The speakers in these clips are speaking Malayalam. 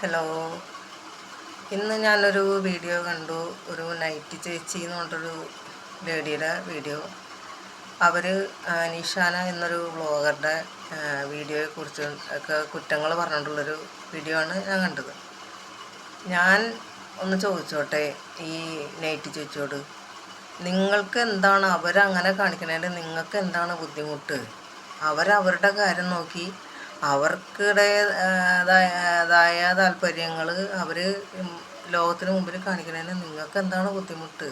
ഹലോ. ഇന്ന് ഞാനൊരു വീഡിയോ കണ്ടു. ഒരു നൈറ്റ് ചേച്ചി എന്ന് പറഞ്ഞൊരു ലേഡിയുടെ വീഡിയോ അവർ നിഷാന എന്നൊരു വ്ളോഗറുടെ വീഡിയോയെക്കുറിച്ച് ഒക്കെ കുറ്റങ്ങൾ പറഞ്ഞിട്ടുള്ളൊരു വീഡിയോ ആണ് ഞാൻ കണ്ടത്. ഞാൻ ഒന്ന് ചോദിച്ചോട്ടെ ഈ നൈറ്റ് ചേച്ചിയോട്? നിങ്ങൾക്ക് എന്താണ് അവരങ്ങനെ കാണിക്കണേന്റെ നിങ്ങൾക്ക് എന്താണ് ബുദ്ധിമുട്ട്? അവരവരുടെ കാര്യം നോക്കി അവർക്കിടേതായ താല്പര്യങ്ങൾ അവർ ലോകത്തിന് മുമ്പിൽ കാണിക്കണതിന് നിങ്ങൾക്ക് എന്താണ് ബുദ്ധിമുട്ട്?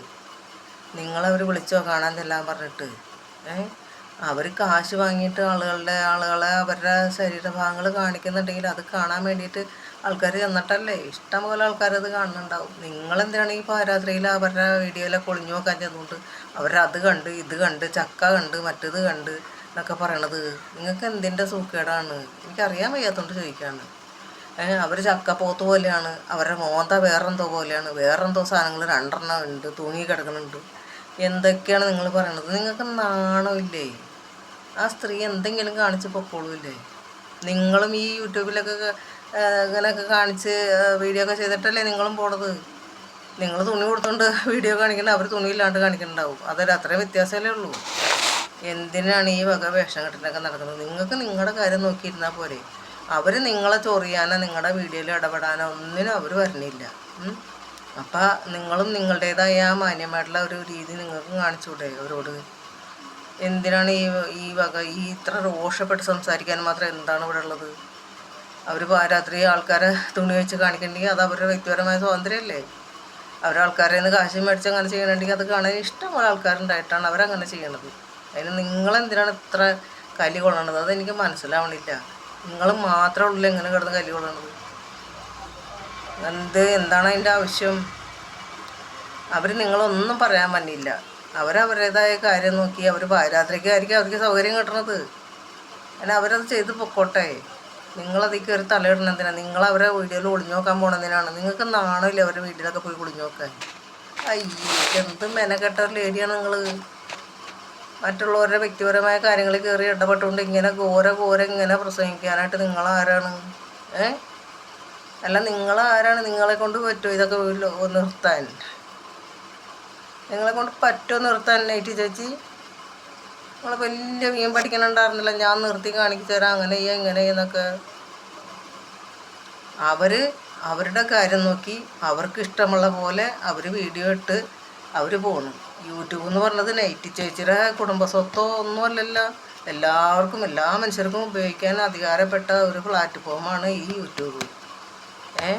നിങ്ങളവർ വിളിച്ചോ കാണാൻ ചെല്ലാൻ പറഞ്ഞിട്ട് അവർ കാശ് വാങ്ങിയിട്ട് ആളുകളുടെ ആളുകളെ അവരുടെ ശരീരഭാഗങ്ങൾ കാണിക്കുന്നുണ്ടെങ്കിൽ അത് കാണാൻ വേണ്ടിയിട്ട് ആൾക്കാർ ചെന്നിട്ടല്ലേ? ആൾക്കാർ അത് കാണുന്നുണ്ടാവും. നിങ്ങളെന്തിനാണ് ഈ പാരാത്രിയിൽ അവരുടെ വീഡിയോയിലൊക്കെ ഒളിഞ്ഞു നോക്കാൻ ചെന്നുകൊണ്ട് അവരത് കണ്ട് ഇത് കണ്ട് ചക്ക കണ്ട് മറ്റത് കണ്ട്. എന്നൊക്കെ പറയണത്. നിങ്ങൾക്ക് എന്തിന്റെ സൂക്കേടാണ്? എനിക്കറിയാൻ വയ്യാത്തതുകൊണ്ട് ചോദിക്കുകയാണ് അവർ ചക്കപ്പോത്ത് പോലെയാണ്. അവരുടെ മോന്ത വേറെന്തോ പോലെയാണ്. വേറെന്തോ സാധനങ്ങൾ രണ്ടെണ്ണം ഉണ്ട്. തൂങ്ങി കിടക്കുന്നുണ്ട് എന്തൊക്കെയാണ് നിങ്ങൾ പറയണത്? നിങ്ങൾക്ക് നാണമില്ലേ? ആ സ്ത്രീ എന്തെങ്കിലും കാണിച്ച് പൊക്കോളൂല്ലേ? നിങ്ങളും ഈ യൂട്യൂബിലൊക്കെ ഇങ്ങനെയൊക്കെ കാണിച്ച് വീഡിയോ ഒക്കെ ചെയ്തിട്ടല്ലേ നിങ്ങളും പോണത്? നിങ്ങൾ തുണി കൊടുത്തോണ്ട് വീഡിയോ കാണിക്കണ്ട. അവർ തുണിയില്ലാണ്ട് കാണിക്കണ്ടാവും. അതൊരു അത്രയും വ്യത്യാസമല്ലേ ഉള്ളൂ. എന്തിനാണ് ഈ വക വേഷം കെട്ടിലൊക്കെ നടക്കുന്നത്? നിങ്ങൾക്ക് നിങ്ങളുടെ കാര്യം നോക്കിയിരുന്നാൽ പോരെ. അവർ നിങ്ങളെ ചൊറിയാനോ നിങ്ങളുടെ വീഡിയോയിൽ ഇടപെടാനോ ഒന്നിനും അവർ വരണില്ല. അപ്പോൾ നിങ്ങളും നിങ്ങളുടേതായ ആ മാന്യമായിട്ടുള്ള ഒരു രീതി നിങ്ങൾക്ക് കാണിച്ചുകൂടെ അവരോട്? എന്തിനാണ് ഈ ഈ വക ഈ ഇത്ര രോഷപ്പെട്ട് സംസാരിക്കാൻ മാത്രം എന്താണ് ഇവിടെ ഉള്ളത്? അവർ പാരാത്രി ആൾക്കാരെ തുണി വെച്ച് കാണിക്കണമെങ്കിൽ അത് അവരുടെ വ്യക്തിപരമായ സ്വാതന്ത്ര്യമല്ലേ? അവരാൾക്കാരെ നിന്ന് കാശ് മേടിച്ച് അങ്ങനെ ചെയ്യണമെങ്കിൽ അത് കാണാൻ ഇഷ്ടമുള്ള ആൾക്കാരുണ്ടായിട്ടാണ് അവരങ്ങനെ ചെയ്യണത്. അതിന് നിങ്ങളെന്തിനാണ് ഇത്ര കലി കൊള്ളണത്? അതെനിക്ക് മനസ്സിലാവണില്ല. നിങ്ങൾ മാത്രമേ ഉള്ളൂ എങ്ങനെ കിടന്ന് കലി കൊള്ളണത്. എന്ത് എന്താണ് അതിന്റെ ആവശ്യം? അവർ നിങ്ങളൊന്നും പറയാൻ പറ്റില്ല അവരവരുടേതായ കാര്യം നോക്കി അവർ പാരാത്രിക്കായിരിക്കും അവർക്ക് സൗകര്യം കിട്ടണത്. അല്ല അവരത് ചെയ്ത് പൊക്കോട്ടെ. നിങ്ങളതിൽ കയറി തലയിടണതിനാണ് നിങ്ങൾ അവരെ വീഡിയോയിൽ ഒളിഞ്ഞു നോക്കാൻ പോണെന്തിനാണ് നിങ്ങൾക്ക് നാണമില്ല അവരുടെ വീട്ടിലൊക്കെ പോയി ഒളിഞ്ഞു നോക്കാൻ അയ്യോ എന്ത് മെനക്കെട്ട ലേഡിയാണ് നിങ്ങൾ മറ്റുള്ളവരുടെ വ്യക്തിപരമായ കാര്യങ്ങൾ കയറി ഇടപെട്ടുകൊണ്ട് ഇങ്ങനെ ഘോര ഘോര ഇങ്ങനെ പ്രസംഗിക്കാനായിട്ട് നിങ്ങൾ ആരാണ് ഏ? അല്ല നിങ്ങൾ ആരാണ് നിങ്ങളെ കൊണ്ട് പറ്റുമോ ഇതൊക്കെ നിർത്താൻ. നിങ്ങളെ കൊണ്ട് പറ്റുമോ നിർത്താൻ നൈറ്റ് ചേച്ചി? നിങ്ങൾ വലിയ മീൻ പഠിക്കണുണ്ടായിരുന്നില്ല ഞാൻ നിർത്തി കാണിച്ചു തരാം. അങ്ങനെ ചെയ്യാം ഇങ്ങനെ എന്നൊക്കെ. അവർ അവരുടെ കാര്യം നോക്കി അവർക്ക് ഇഷ്ടമുള്ള പോലെ അവർ വീഡിയോ ഇട്ട് അവർ പോണു. യൂട്യൂബ് എന്ന് പറഞ്ഞത് നൈറ്റി ചേച്ചിയുടെ കുടുംബ സ്വത്തോ ഒന്നുമല്ലല്ലോ എല്ലാവർക്കും എല്ലാ മനുഷ്യർക്കും ഉപയോഗിക്കാൻ അധികാരപ്പെട്ട ഒരു പ്ലാറ്റ്ഫോമാണ് ഈ യൂട്യൂബ്. ഏ?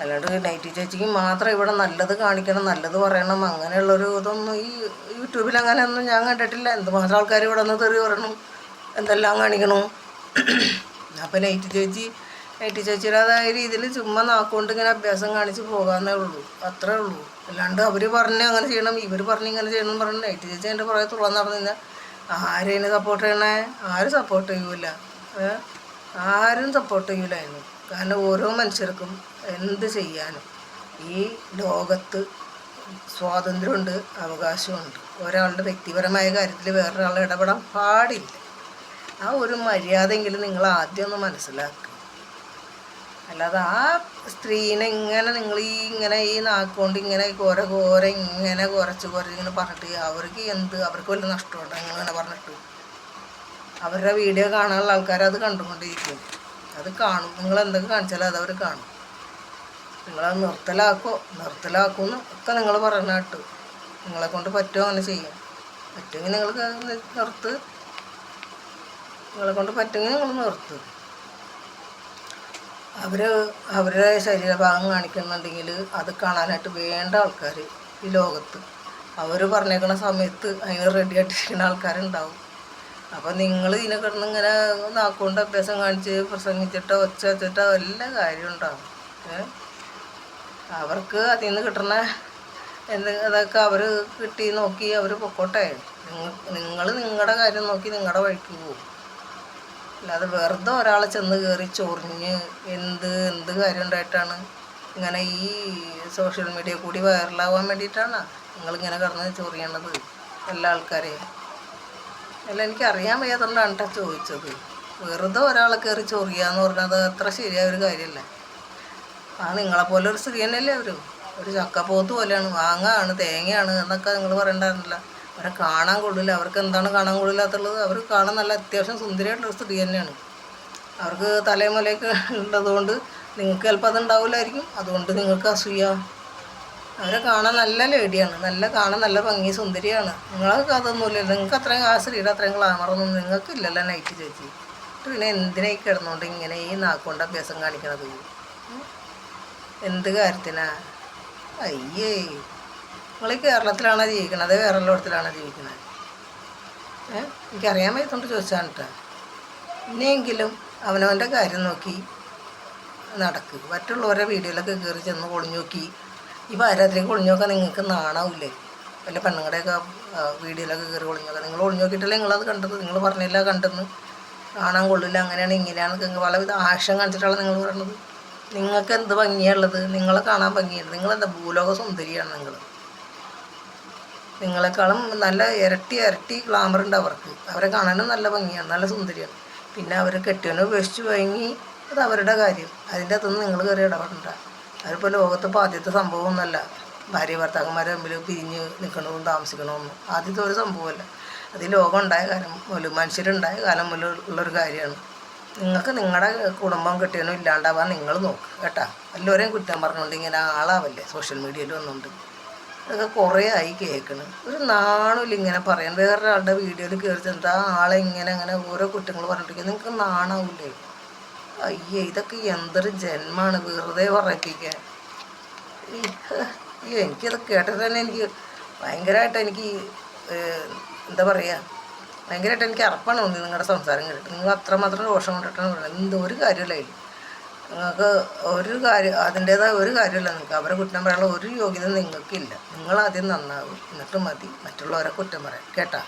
അല്ലാണ്ട് നൈറ്റി ചേച്ചിക്ക് മാത്രം ഇവിടെ നല്ലത് കാണിക്കണം നല്ലത് പറയണം അങ്ങനെയുള്ളൊരു ഇതൊന്നും ഈ യൂട്യൂബിൽ അങ്ങനെയൊന്നും ഞാൻ കണ്ടിട്ടില്ല. എന്തുമാത്രം ആൾക്കാർ ഇവിടെ നിന്ന് തെറി പറയണം എന്തെല്ലാം കാണിക്കണു. അപ്പം നൈറ്റി ചേച്ചി നൈറ്റി ചേച്ചിയുടേതായ രീതിയിൽ ചുമ്മാ നാക്കുകൊണ്ട് ഇങ്ങനെ അഭ്യാസം കാണിച്ച് പോകാന്നേ ഉള്ളൂ. അത്രേ ഉള്ളൂ. അല്ലാണ്ട് അവർ പറഞ്ഞ് അങ്ങനെ ചെയ്യണം ഇവർ പറഞ്ഞ് ഇങ്ങനെ ചെയ്യണം പറഞ്ഞ് നൈറ്റി ചേച്ചി എന്റെ പുറകെ തുള്ളാൻ നടന്നില്ല. ആരെയും സപ്പോർട്ട് ചെയ്യണേ? ആരും സപ്പോർട്ട് ചെയ്യൂല. ആരും സപ്പോർട്ട് ചെയ്യൂല അതിന് കാരണം ഓരോ മനുഷ്യർക്കും എന്ത് ചെയ്യാനും ഈ ലോകത്ത് സ്വാതന്ത്ര്യമുണ്ട് അവകാശമുണ്ട്. ഒരാളുടെ വ്യക്തിപരമായ കാര്യത്തിൽ വേറൊരാളെ ഇടപെടാൻ പാടില്ല. ആ ഒരു മര്യാദയെങ്കിലും നിങ്ങൾ ആദ്യം ഒന്ന് മനസ്സിലാക്കുക. അല്ലാതെ ആ സ്ത്രീനെ ഇങ്ങനെ നിങ്ങൾ ഈ ഇങ്ങനെ ഈ നാക്കുകൊണ്ട് ഇങ്ങനെ കോര കോര ഇങ്ങനെ കുറച്ച് കുറച്ച് ഇങ്ങനെ പറഞ്ഞിട്ട് അവർക്ക് എന്ത് അവർക്ക് വലിയ നഷ്ടമുണ്ടോ ഇങ്ങനെ പറഞ്ഞിട്ട്? അവരുടെ വീഡിയോ കാണാനുള്ള ആൾക്കാർ അത് കണ്ടുകൊണ്ടിരിക്കും. അത് കാണും. നിങ്ങൾ എന്തൊക്കെ കാണിച്ചാലും അത് അവർ കാണും. നിങ്ങളത് നിർത്തലാക്കോ? നിർത്തലാക്കുമെന്ന് ഒക്കെ നിങ്ങൾ പറഞ്ഞ കേട്ടു. നിങ്ങളെ കൊണ്ട് പറ്റുമോ അങ്ങനെ ചെയ്യും പറ്റുമെങ്കിൽ നിങ്ങൾക്ക് നിർത്ത്. നിങ്ങളെ കൊണ്ട് പറ്റുമെങ്കിൽ നിങ്ങൾ നിർത്ത്. അവർ അവരുടെ ശരീരഭാഗം കാണിക്കുന്നുണ്ടെങ്കിൽ അത് കാണാനായിട്ട് വേണ്ട ആൾക്കാർ ഈ ലോകത്ത്. അവർ പറഞ്ഞേക്കുന്ന സമയത്ത് അതിന് റെഡി ആയിട്ടിരിക്കുന്ന ആൾക്കാരുണ്ടാവും. അപ്പോൾ നിങ്ങൾ ഇതിനെ കിടന്ന് ഇങ്ങനെ നാക്കുകൊണ്ട് അഭ്യാസം കാണിച്ച് പ്രസംഗിച്ചിട്ടോ ഒച്ച വെച്ചിട്ടോ എല്ലാ കാര്യം ഉണ്ടാവും. അവർക്ക് അതിൽ നിന്ന് കിട്ടുന്ന എന്ത് അതൊക്കെ അവർ കിട്ടി നോക്കി അവർ പൊക്കോട്ടെ. നിങ്ങൾ നിങ്ങളുടെ കാര്യം നോക്കി നിങ്ങളുടെ വഴിക്ക് പോകും അല്ലാതെ വെറുതെ ഒരാളെ ചെന്ന് കയറി ചൊറിഞ്ഞ് എന്ത് എന്ത് കാര്യം ഉണ്ടായിട്ടാണ്? ഇങ്ങനെ ഈ സോഷ്യൽ മീഡിയ കൂടി വൈറലാവാൻ വേണ്ടിയിട്ടാണ് നിങ്ങളിങ്ങനെ കിടന്ന് ചൊറിയണത് എല്ലാ ആൾക്കാരെയും. അല്ല എനിക്ക് അറിയാൻ വയ്യാത്തതുകൊണ്ടാണ് കേട്ടോ ചോദിച്ചത്. വെറുതെ ഒരാളെ കയറി ചൊറിയാന്ന് പറഞ്ഞത് അത്ര ശരിയായ ഒരു കാര്യമല്ല ആ നിങ്ങളെപ്പോലെ ഒരു സ്ത്രീ തന്നെയല്ലേ അവർ ഒരു ചക്കപ്പോത്ത് പോലെയാണ്. വാങ്ങാണ് തേങ്ങയാണ് എന്നൊക്കെ നിങ്ങൾ പറയണ്ടായിരുന്നില്ല. അവരെ കാണാൻ കൊള്ളില്ല. അവർക്ക് എന്താണ് കാണാൻ കൊള്ളില്ലാത്തുള്ളത്? അവർ കാണാൻ നല്ല അത്യാവശ്യം സുന്ദരിയായിട്ടുള്ള സ്ത്രീ തന്നെയാണ്. അവർക്ക് തലമുലയൊക്കെ ഉള്ളതുകൊണ്ട് നിങ്ങൾക്ക് ചിലപ്പോൾ അതുണ്ടാവില്ലായിരിക്കും അതുകൊണ്ട് നിങ്ങൾക്ക് അസൂയ. അവരെ കാണാൻ നല്ല ലേഡിയാണ്. നല്ല കാണാൻ നല്ല ഭംഗി സുന്ദരിയാണ്. നിങ്ങൾക്ക് അതൊന്നുമില്ല നിങ്ങൾക്ക് അത്രയും ആ സ്ത്രീയുടെ അത്രയും ഗ്ലാമറൊന്നും നിങ്ങൾക്ക് ഇല്ലല്ലോ നൈറ്റ് ചേച്ചി. പിന്നെ എന്തിനായി കിടന്നുകൊണ്ട് ഇങ്ങനെ ഈ നാക്കുകൊണ്ട് അഭ്യാസം കാണിക്കണത്? എന്ത് കാര്യത്തിനാ? അയ്യേ. നിങ്ങൾ കേരളത്തിലാണ് ജീവിക്കുന്നത്? വേറെ എല്ലായിടത്തിലാണോ ജീവിക്കണത് എനിക്കറിയാൻ വയ്യത്തോണ്ട് ചോദിച്ചാണ് കേട്ടോ ഇനിയെങ്കിലും അവനവന്റെ കാര്യം നോക്കി നടക്ക്. മറ്റുള്ളവരെ വീഡിയോയിലൊക്കെ കയറി ചെന്ന് കൊളിഞ്ഞു നോക്കി. ഈ പാരാത്രി കൊളിഞ്ഞു നോക്കാൻ നിങ്ങൾക്ക് നാണാവില്ലേ? വല്ല പെണ്ണുങ്ങളുടെയൊക്കെ വീടുകളിലൊക്കെ കയറി കൊളിഞ്ഞു നോക്കാം നിങ്ങൾ ഒളിഞ്ഞു നോക്കിയിട്ടല്ലേ നിങ്ങളത് കണ്ടത്? നിങ്ങൾ പറഞ്ഞില്ല കണ്ടെന്ന്? കാണാൻ കൊള്ളില്ല അങ്ങനെയാണ് ഇങ്ങനെയാണ് നിങ്ങൾ പലവിധ ആശം കാണിച്ചിട്ടാണ് നിങ്ങൾ പറയുന്നത് നിങ്ങൾക്ക് എന്ത് ഭംഗിയുള്ളത് നിങ്ങളെ കാണാൻ ഭംഗിയുണ്ട്. നിങ്ങളെന്താ ഭൂലോക സുന്ദരിയാണ് നിങ്ങൾ. നിങ്ങളെക്കാളും നല്ല ഇരട്ടി ഇരട്ടി ഗ്ലാമർ ഉണ്ട് അവർക്ക്. അവരെ കാണാനും നല്ല ഭംഗിയാണ് നല്ല സുന്ദരിയാണ്. പിന്നെ അവർ കെട്ടിയവനെ ഉപേക്ഷിച്ച് വാങ്ങി അത് അവരുടെ കാര്യം. അതിന്റെ അകത്തുനിന്ന് നിങ്ങൾ കയറി ഇടപെടണ്ട. അതിപ്പോൾ ലോകത്തിപ്പോൾ ആദ്യത്തെ സംഭവമൊന്നുമല്ല ഭാര്യ ഭർത്താക്കന്മാരെ തമ്മിൽ പിരിഞ്ഞ് നിൽക്കണമെന്നും താമസിക്കണമെന്നും ആദ്യത്തെ ഒരു സംഭവമല്ല. അത് ലോകം ഉണ്ടായ കാലം മുതൽ മനുഷ്യരുണ്ടായ കാലം മുതൽ ഉള്ളൊരു കാര്യമാണ്. നിങ്ങൾക്ക് നിങ്ങളുടെ കുടുംബം കെട്ടിയവനും ഇല്ലാണ്ടാവാൻ നിങ്ങൾ നോക്ക് കേട്ടോ. എല്ലാവരെയും കുറ്റം പറഞ്ഞുകൊണ്ട് ഇങ്ങനെ ആളാവല്ലേ സോഷ്യൽ മീഡിയയിൽ വന്നുകൊണ്ട് ഇതൊക്കെ കുറേ ആയി കേൾക്കണം ഒരു നാണമില്ല ഇങ്ങനെ പറയാൻ. വേറൊരാളുടെ വീഡിയോയിൽ കയറി ചെന്നിട്ട് ആ ആളെ ഇങ്ങനെ അങ്ങനെ ഓരോ കുറ്റങ്ങൾ പറഞ്ഞിട്ട് നിങ്ങൾക്ക് നാണാവില്ലേ അയ്യേ ഇതൊക്കെ എന്തൊരു ജന്മാണ്. വെറുതെ പറയിപ്പിക്കാൻ. അയ്യോ എനിക്കത് കേട്ടത് തന്നെ എനിക്ക് ഭയങ്കരമായിട്ട് എനിക്ക് എന്താ പറയുക ഭയങ്കരമായിട്ട് എനിക്ക് അർപ്പണം തോന്നി നിങ്ങളുടെ സംസാരം കേട്ടിട്ട്. നിങ്ങൾ അത്രമാത്രം ദോഷം കൊണ്ടിട്ടാണ് എന്തോ എന്ത് ഒരു കാര്യമില്ല നിങ്ങൾക്ക് ഒരു കാര്യം അതിന്റേതായ ഒരു കാര്യമില്ല നിങ്ങൾക്ക്. അവരെ കുറ്റം പറയാനുള്ള ഒരു യോഗ്യത നിങ്ങൾക്കില്ല. നിങ്ങളാദ്യം നന്നാവും. എന്നിട്ട് മതി. മറ്റുള്ളവരെ കുറ്റം പറയാൻ കേട്ടാ?